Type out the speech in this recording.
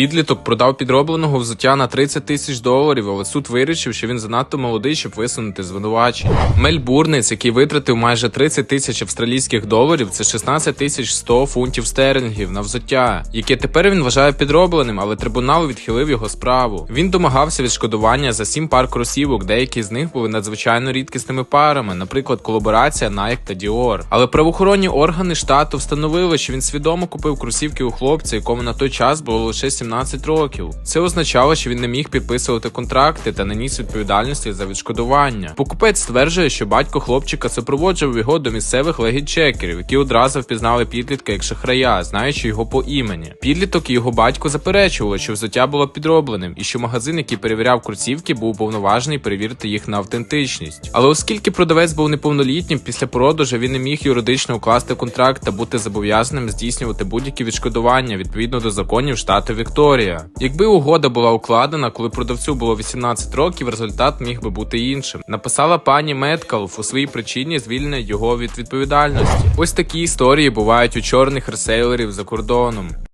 Підліток продав підробленого взуття на 30 тисяч доларів, але суд вирішив, що він занадто молодий, щоб висунути звинувачення. Мельбурнець, який витратив майже 30 тисяч австралійських доларів, це 16 тисяч 100 фунтів стерлінгів на взуття, яке тепер він вважає підробленим, але трибунал відхилив його справу. Він домагався відшкодування за сім пар кросівок, деякі з них були надзвичайно рідкісними парами, наприклад, колаборація Nike та Dior. Але правоохоронні органи штату встановили, що він свідомо купив кросівки у хлопця, якому на той час було лише 17 років. Це означало, що він не міг підписувати контракти та не ніс відповідальності за відшкодування. Покупець стверджує, що батько хлопчика супроводжував його до місцевих легітчекерів, які одразу впізнали підлітка як шахрая, знаючи його по імені. Підліток і його батько заперечували, що взуття було підробленим, і що магазин, який перевіряв кросівки, був уповноважений перевірити їх на автентичність. Але оскільки продавець був неповнолітнім, після продажу він не міг юридично укласти контракт та бути зобов'язаним здійснювати будь-які відшкодування відповідно до законів штату Вікторія. Якби угода була укладена, коли продавцю було 18 років, результат міг би бути іншим. Написала пані Меткалф у своїй причині звільнення його від відповідальності. Ось такі історії бувають у чорних ресейлерів за кордоном.